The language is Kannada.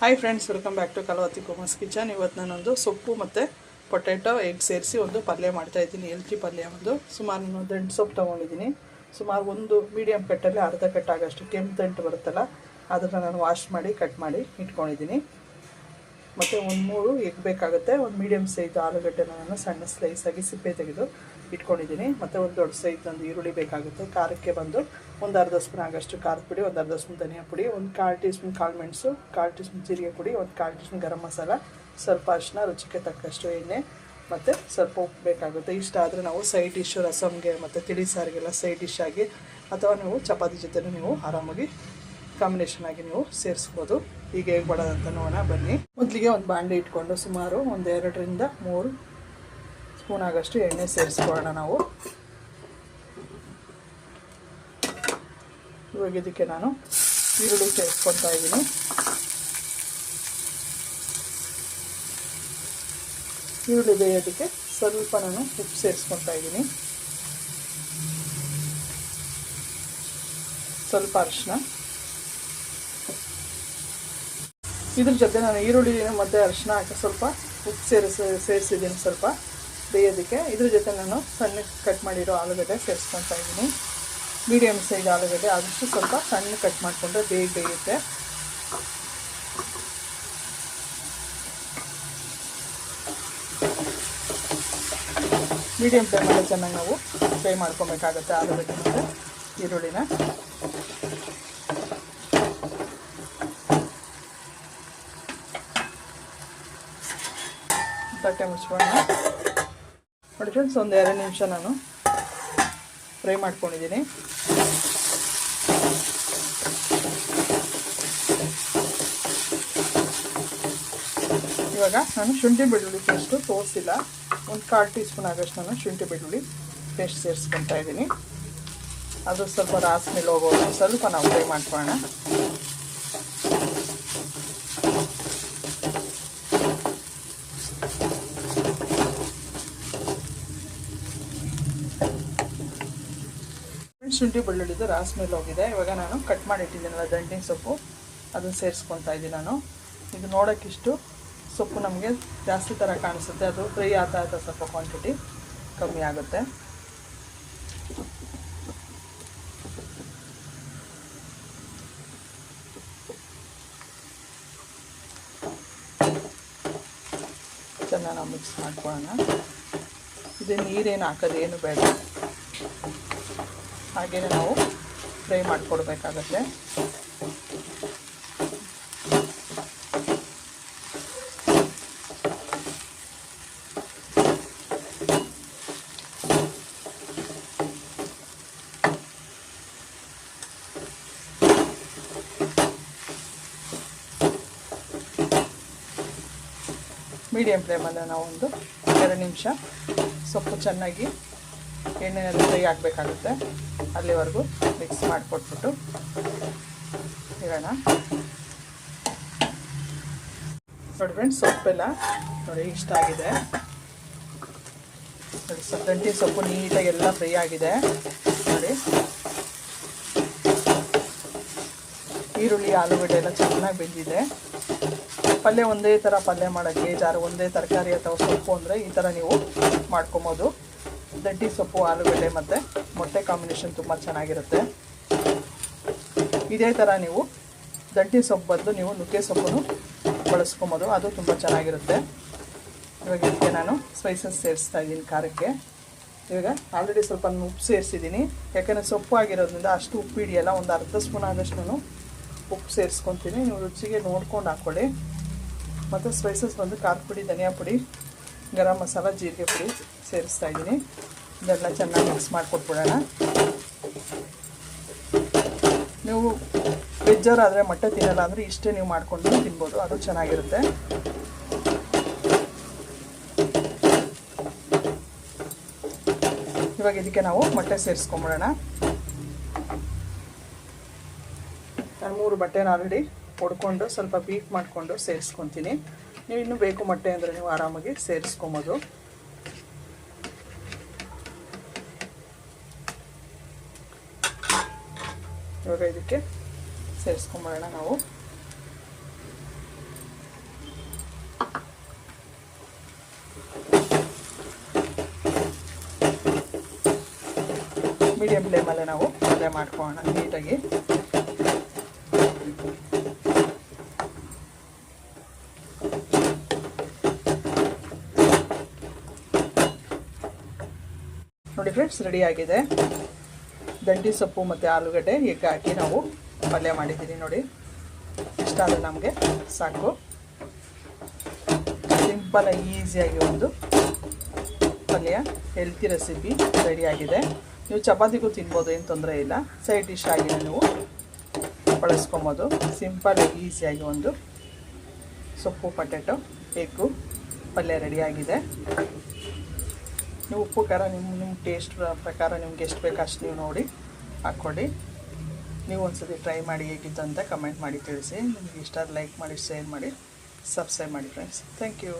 Hi friends welcome back to Kalavathi Kumar's kitchen ಇವತ್ತು ನಾನೊಂದು ಸೊಪ್ಪು ಮತ್ತು ಪೊಟ್ಯಾಟೊ ಎಗ್ ಸೇರಿಸಿ ಒಂದು ಪಲ್ಯ ಮಾಡ್ತಾ ಇದ್ದೀನಿ ಎಲ್ಚಿ ಪಲ್ಯ ಒಂದು. ಸುಮಾರು ನಾನು ದಂಟು ಸೊಪ್ಪು ತೊಗೊಂಡಿದ್ದೀನಿ. ಸುಮಾರು ಒಂದು ಮೀಡಿಯಂ ಕಟ್ಟಲ್ಲಿ ಅರ್ಧ ಕಟ್ಟಾಗಷ್ಟು ಕೆಂಪು ದಂಟು ಬರುತ್ತಲ್ಲ, ಅದನ್ನು ನಾನು ವಾಶ್ ಮಾಡಿ ಕಟ್ ಮಾಡಿ ಇಟ್ಕೊಂಡಿದ್ದೀನಿ. ಮತ್ತು ಒಂದು ಮೂರು ಎಗ್ ಬೇಕಾಗುತ್ತೆ. ಒಂದು ಮೀಡಿಯಮ್ ಸೈಜ್ ಆಲೂಗಡ್ಡೆನ ನಾನು ಸಣ್ಣ ಸ್ಲೈಸಾಗಿ ಸಿಪ್ಪೆ ತೆಗೆದು ಇಟ್ಕೊಂಡಿದ್ದೀನಿ. ಮತ್ತು ಒಂದು ದೊಡ್ಡ ಸೈಜ್ ಒಂದು ಈರುಳ್ಳಿ ಬೇಕಾಗುತ್ತೆ. ಖಾರಕ್ಕೆ ಬಂದು ಒಂದು ಅರ್ಧ ಸ್ಪೂನ್ ಆಗಷ್ಟು ಖಾರದ ಪುಡಿ, ಒಂದು ಅರ್ಧ ಸ್ಪೂನ್ ಧನಿಯಾ ಪುಡಿ, ಒಂದು ಕಾಲು ಟೀ ಸ್ಪೂನ್ ಕಾಳು ಮೆಣಸು, ಕಾಲು ಟೀ ಸ್ಪೂನ್ ಜೀರಿಗೆ ಪುಡಿ, ಒಂದು ಕಾಲು ಟೀ ಸ್ಪೂನ್ ಗರಂ ಮಸಾಲ, ಸ್ವಲ್ಪ ಅರಿಶಿನ, ರುಚಿಗೆ ತಕ್ಕಷ್ಟು ಎಣ್ಣೆ, ಮತ್ತು ಸ್ವಲ್ಪ ಉಪ್ಪು ಬೇಕಾಗುತ್ತೆ. ಇಷ್ಟ ಆದರೆ ನಾವು ಸೈಡ್ ಡಿಶ್ಶು ರಸಮ್ಗೆ ಮತ್ತು ತಿಳಿ ಸಾರಿಗೆಲ್ಲ ಸೈಡ್ ಡಿಶ್ ಆಗಿ, ಅಥವಾ ನೀವು ಚಪಾತಿ ಜೊತೆ ನೀವು ಆರಾಮಾಗಿ ಕಾಂಬಿನೇಷನ್ ಆಗಿ ನೀವು ಸೇರಿಸ್ಬೋದು. ಈಗ ಹೇಗೆ ಅಂತ ನೋಡೋಣ, ಬನ್ನಿ. ಮೊದಲಿಗೆ ಒಂದು ಬಾಂಡೆ ಇಟ್ಕೊಂಡು ಸುಮಾರು ಒಂದು ಎರಡರಿಂದ ಮೂರು ಸ್ಪೂನ್ ಆಗಷ್ಟು ಎಣ್ಣೆ ಸೇರಿಸ್ಕೊಳ್ಳೋಣ ನಾವು. ಇವಾಗ ಇದಕ್ಕೆ ನಾನು ಈರುಳ್ಳಿ ಸೇರಿಸ್ಕೊತಾ ಇದ್ದೀನಿ ಈರುಳ್ಳಿ ಬೇಯೋದಕ್ಕೆ ಸ್ವಲ್ಪ ನಾನು ಉಪ್ಪು ಸೇರಿಸ್ಕೊತಾ ಇದ್ದೀನಿ ಸ್ವಲ್ಪ ಅರಿಶಿನ ಇದ್ರ ಜೊತೆ ನಾನು ಈರುಳ್ಳಿ ಮತ್ತು ಅರಿಶಿನ ಹಾಕಿ ಸ್ವಲ್ಪ ಉಪ್ಪು ಸೇರಿಸಿ ಸೇರಿಸಿದ್ದೀನಿ ಸ್ವಲ್ಪ ಬೇಯೋದಕ್ಕೆ. ಇದ್ರ ಜೊತೆ ನಾನು ಸಣ್ಣ ಕಟ್ ಮಾಡಿರೋ ಆಲೂಗಡ್ಡೆ ಸೇರಿಸ್ಕೊತಾ ಇದ್ದೀನಿ. ಮೀಡಿಯಮ್ ಸೈಜ್ ಆಲೂಗಡ್ಡೆ ಆದಷ್ಟು ಸ್ವಲ್ಪ ಸಣ್ಣ ಕಟ್ ಮಾಡಿಕೊಂಡ್ರೆ ಬೇಗ ಬೇಯುತ್ತೆ. ಮೀಡಿಯಮ್ ಫ್ಲೇಮಲ್ಲಿ ಚೆನ್ನಾಗಿ ನಾವು ಫ್ರೈ ಮಾಡ್ಕೊಬೇಕಾಗತ್ತೆ ಆಲೂಗಡ್ಡೆ ಮತ್ತು ಈರುಳ್ಳಿನ. ತಟ್ಟೆ ಮುಚ್ಕೊಂಡು ನೋಡಿ ಫ್ರೆಂಡ್ಸ್ ಒಂದು ಎರಡು ನಿಮಿಷ ನಾನು ಫ್ರೈ ಮಾಡ್ಕೊಂಡಿದ್ದೀನಿ. ಇವಾಗ ನಾನು ಶುಂಠಿ ಬೆಳ್ಳುಳ್ಳಿ ಪೇಸ್ಟು ತೋರಿಸಿಲ್ಲ. ಒಂದು ಕಾಲು ಟೀ ಸ್ಪೂನ್ ಆಗಷ್ಟು ನಾನು ಶುಂಠಿ ಬೆಳ್ಳುಳ್ಳಿ ಪೇಸ್ಟ್ ಸೇರಿಸ್ಕೊತಾ ಇದ್ದೀನಿ. ಅದು ಸ್ವಲ್ಪ ರಾಸ್ ಮೇಲೆ ಹೋಗೋದು ಸ್ವಲ್ಪ ನಾವು ಫ್ರೈ ಮಾಡ್ಕೊಳ್ಳೋಣ. ಶುಂಠಿ ಬೆಳ್ಳುಳ್ಳಿದು ರಾಸ್ ಮೇಲೆ ಹೋಗಿದೆ. ಇವಾಗ ನಾನು ಕಟ್ ಮಾಡಿ ಇಟ್ಟಿದ್ದೀನಲ್ಲ ದಂಟಿನ ಸೊಪ್ಪು, ಅದನ್ನು ಸೇರಿಸ್ಕೊತಾ ಇದ್ದೀನಿ ನಾನು. ಇದು ನೋಡೋಕ್ಕಿಷ್ಟು ಸೊಪ್ಪು ನಮಗೆ ಜಾಸ್ತಿ ಥರ ಕಾಣಿಸುತ್ತೆ. ಅದು ಫ್ರೈ ಆಗ್ತಾ ಆಗ್ತಾ ಸ್ವಲ್ಪ ಕ್ವಾಂಟಿಟಿ ಕಮ್ಮಿ ಆಗುತ್ತೆ. ಚೆನ್ನಾಗಿ ನಾವು ಮಿಕ್ಸ್ ಮಾಡ್ಕೊಳ್ಳೋಣ. ಇದು ನೀರೇನು ಹಾಕೋದೇನು ಬೇಡ. ಹಾಗೆಯೇ ನಾವು ಫ್ರೈ ಮಾಡಿಕೊಡ್ಬೇಕಾಗತ್ತೆ. ಮೀಡಿಯಮ್ ಫ್ಲೇಮಲ್ಲಿ ನಾವು ಒಂದು ಎರಡು ನಿಮಿಷ ಸೊಪ್ಪು ಚೆನ್ನಾಗಿ ಎಣ್ಣೆಯಲ್ಲಿ ಫ್ರೈ ಆಗಬೇಕಾಗುತ್ತೆ. ಅಲ್ಲಿವರೆಗೂ ಮಿಕ್ಸ್ ಮಾಡಿಕೊಟ್ಬಿಟ್ಟು ಇಡೋಣ. ನೋಡಿ ಫ್ರೆಂಡ್ಸ್ ಸೊಪ್ಪೆಲ್ಲ ನೋಡಿ ಇಷ್ಟ ಆಗಿದೆ. ನೋಡಿ ದಂಟಿ ಸೊಪ್ಪು ನೀಟಾಗಿ ಎಲ್ಲ ಫ್ರೈ ಆಗಿದೆ. ನೋಡಿ. ಈರುಳ್ಳಿ, ಆಲೂಗಡ್ಡೆ ಎಲ್ಲ ಚೆನ್ನಾಗಿ ಬೆಂದಿದೆ. ಪಲ್ಯ ಒಂದೇ ಥರ ಪಲ್ಯ ಮಾಡೋಕ್ಕೆ ಜಾರು ಒಂದೇ ತರಕಾರಿ ಅಥವಾ ಸೊಪ್ಪು ಅಂದರೆ ಈ ಥರ ನೀವು ಮಾಡ್ಕೊಬೋದು. ದಡ್ಡಿ ಸೊಪ್ಪು, ಆಲೂಗಡ್ಡೆ ಮತ್ತು ಮೊಟ್ಟೆ ಕಾಂಬಿನೇಷನ್ ತುಂಬ ಚೆನ್ನಾಗಿರುತ್ತೆ. ಇದೇ ಥರ ನೀವು ದಂಟಿ ಸೊಪ್ಪು ಬದಲು ನೀವು ನುಗ್ಗೆ ಸೊಪ್ಪನ್ನು ಬಳಸ್ಕೊಬೋದು. ಅದು ತುಂಬ ಚೆನ್ನಾಗಿರುತ್ತೆ. ಇವಾಗ ಇದಕ್ಕೆ ನಾನು ಸ್ಪೈಸಸ್ ಸೇರಿಸ್ತಾ ಇದ್ದೀನಿ ಖಾರಕ್ಕೆ. ಇವಾಗ ಆಲ್ರೆಡಿ ಸ್ವಲ್ಪ ಉಪ್ಪು ಸೇರಿಸಿದ್ದೀನಿ. ಯಾಕೆಂದರೆ ಸೊಪ್ಪು ಆಗಿರೋದ್ರಿಂದ ಅಷ್ಟು ಉಪ್ಪು ಹಿಡಿಯಲ್ಲ, ಒಂದು ಅರ್ಧ ಸ್ಪೂನ್ ಆದಷ್ಟು ನಾನು ಉಪ್ಪು ಸೇರಿಸ್ಕೊತೀನಿ. ನೀವು ರುಚಿಗೆ ನೋಡ್ಕೊಂಡು ಹಾಕ್ಕೊಳ್ಳಿ ಮತ್ತು ಸ್ಪೈಸಸ್ ಬಂದು ಖಾರದ ಪುಡಿ, ಧನಿಯಾ ಪುಡಿ ಗರಂ ಮಸಾಲ, ಜೀರಿಗೆ ಪುಡಿ ಸೇರಿಸ್ತಾ ಇದ್ದೀನಿ. ಇದೆಲ್ಲ ಚೆನ್ನಾಗಿ ಮಿಕ್ಸ್ ಮಾಡಿಕೊಟ್ಬಿಡೋಣ. ನೀವು ಆದರೆ ಮೊಟ್ಟೆ ತಿನ್ನಲ್ಲ ಅಂದರೆ ಇಷ್ಟೇ ನೀವು ಮಾಡಿಕೊಂಡು ತಿನ್ಬೋದು, ಅದು ಚೆನ್ನಾಗಿರುತ್ತೆ. ಇವಾಗ ಇದಕ್ಕೆ ನಾವು ಮೊಟ್ಟೆ ಸೇರಿಸ್ಕೊಂಬಿಡೋಣ. ನಾನು ಮೂರು ಬಟ್ಟೆನ ಆಲ್ರೆಡಿ ಹೊಡ್ಕೊಂಡು ಸ್ವಲ್ಪ ಬೀಟ್ ಮಾಡಿಕೊಂಡು ಸೇರಿಸ್ಕೊತೀನಿ. ನೀವು ಇನ್ನೂ ಬೇಕು ಮೊಟ್ಟೆ ಅಂದರೆ ನೀವು ಆರಾಮಾಗಿ ಸೇರಿಸ್ಕೊಬೋದು. ಇವಾಗ ಇದಕ್ಕೆ ಸೇರಿಸ್ಕೊಂಬೋಣ ನಾವು. ಮೀಡಿಯಂ ಫ್ಲೇಮಲ್ಲೇ ನಾವು ಮದುವೆ ಮಾಡ್ಕೊಳ್ಳೋಣ ನೀಟಾಗಿ. ರೆಡಿ ಆಗಿದೆ. ದಂಡಿ ಸೊಪ್ಪು ಮತ್ತು ಆಲೂಗಡ್ಡೆ ಎಗ್ ಹಾಕಿ ನಾವು ಪಲ್ಯ ಮಾಡಿದ್ದೀವಿ ನೋಡಿ. ಇಷ್ಟ ಆದರೆ ನಮಗೆ ಸಾಕು. ಸಿಂಪಲ್ ಈಸಿಯಾಗಿ ಒಂದು ಪಲ್ಯ ಹೆಲ್ತಿ ರೆಸಿಪಿ ರೆಡಿಯಾಗಿದೆ ನೀವು ಚಪಾತಿಗೂ ತಿನ್ಬೋದು, ಏನು ತೊಂದರೆ ಇಲ್ಲ. ಸೈಡ್ ಡಿಶ್ ಆಗಿ ನೀವು ಬಳಸ್ಕೊಬೋದು. ಸಿಂಪಲ್ ಈಸಿಯಾಗಿ ಒಂದು ಸೊಪ್ಪು ಪೊಟ್ಯಾಟೊ ಎಗ್ಗು ಪಲ್ಯ ರೆಡಿಯಾಗಿದೆ ನೀವು ಉಪ್ಪು, ಖಾರ, ನಿಮ್ಮ ನಿಮ್ಮ ಟೇಸ್ಟ್ ಪ್ರಕಾರ ನಿಮ್ಗೆ ಎಷ್ಟು ಬೇಕು ಅಷ್ಟು ನೀವು ನೋಡಿ ಹಾಕ್ಕೊಡಿ ನೀವು ಒಂದ್ಸತಿ ಟ್ರೈ ಮಾಡಿ ಹೇಗಿತ್ತು ಅಂತ ಕಮೆಂಟ್ ಮಾಡಿ ತಿಳಿಸಿ. ನಿಮಗೆ ಇಷ್ಟ ಲೈಕ್ ಮಾಡಿ ಶೇರ್ ಮಾಡಿ ಸಬ್ಸ್ಕ್ರೈಬ್ ಮಾಡಿ ಫ್ರೆಂಡ್ಸ್ ಥ್ಯಾಂಕ್ ಯು